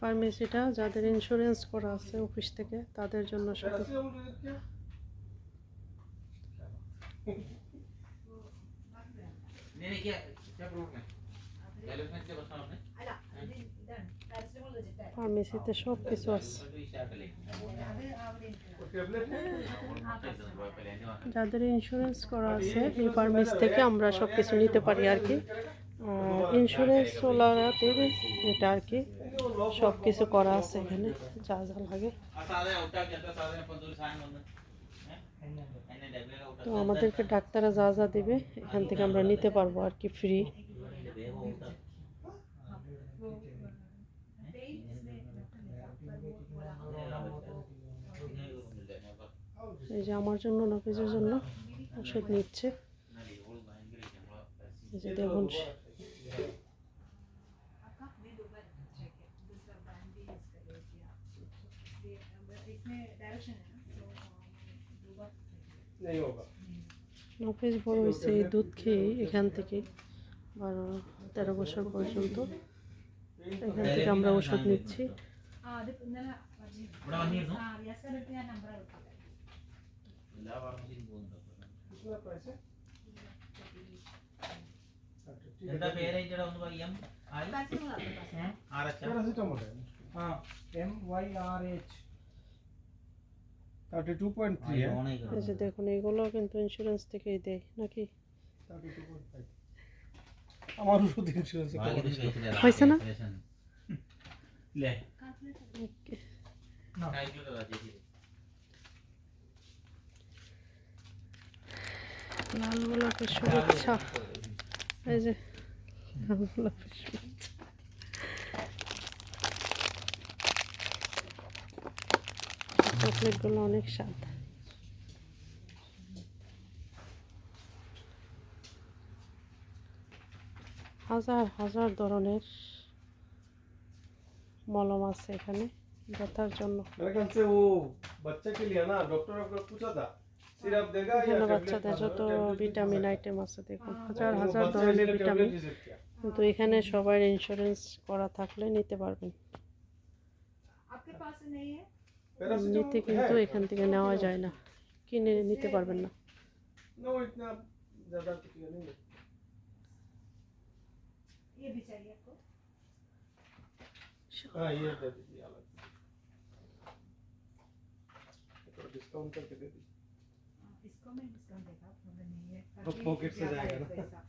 ফার্মেসিটা যাদের ইন্স্যুরেন্স করা আছে অফিস থেকে তাদের জন্য শুধু ফার্মেসিতে সব কিছু আছে। যাদের ইন্স্যুরেন্স করা আছে এই ফার্মেসি থেকে আমরা সব কিছু নিতে পারি আর কি। ইন্স্যুরেন্স ওলারাতে এটা আর কি। সব কিছু করা আছে এখানে, যা যা লাগে। তো আমাদেরকে ডাক্তাররা যা যা দেবে, এখান থেকে আমরা নিতে পারব আর কি ফ্রি এই যে আমার জন্য নাফিজের জন্য ওষুধ নিচ্ছে। যে দেখুন ये, अ, इसमें डायरेक्शन है ना तो दो बार नहीं होगा নফিজ বড় হয়েছে এই দুধ খেয়ে এখান থেকে বারো তেরো বছর পর্যন্ত এখান থেকে আমরা ওষুধ নিচ্ছি ആ അത് ഇന്നലെ ഇവിടെ വന്നിരുന്നു? ആ റിയാസ് ഞാൻ നമ്പർ കൊടുക്കാം എല്ലാ ഫാർമസിയിൽ പോകുന്നുണ്ടോ कितना पैसे എന്താ പേര് അതിന്റെ ഒന്ന് പറയാം ആയി আচ্ছা দেখুন এগুলো কিন্তু ইন্স্যুরেন্স থেকেই দেয় নাকি? আমার ওষুধ ইন্স্যুরেন্স হয়েছে না? লাল গোলাপের শুভেচ্ছা এই যে লাল গোলাপের শুভেচ্ছা চকলেটগুলো অনেক স্বাদ। হাজার হাজার ধরনের মলম আছে এখানে ব্যথার জন্য। বাচ্চাদের যত ভিটামিন আইটেম আছে দেখুন হাজার হাজার ধরনের ভিটামিন কিন্তু এখানে সবাই ইন্স্যুরেন্স করা থাকলে নিতে পারবেন। आपके पास नहीं है এমনিতে কিন্তু এখান থেকে নেওয়া যায় না কিনে নিতে পারবেন না नो इतना ज्यादा कुछ ये नहीं है ये भी चाहिए आपको हाँ ये दे दीजिए अलग तो डिस्काउंट करके दे दीजिए हाँ, इसको मैं डिस्काउंट देगा प्रॉब्लम नहीं है वो pocket से ज्यादा जाएगा है ना। पैसा।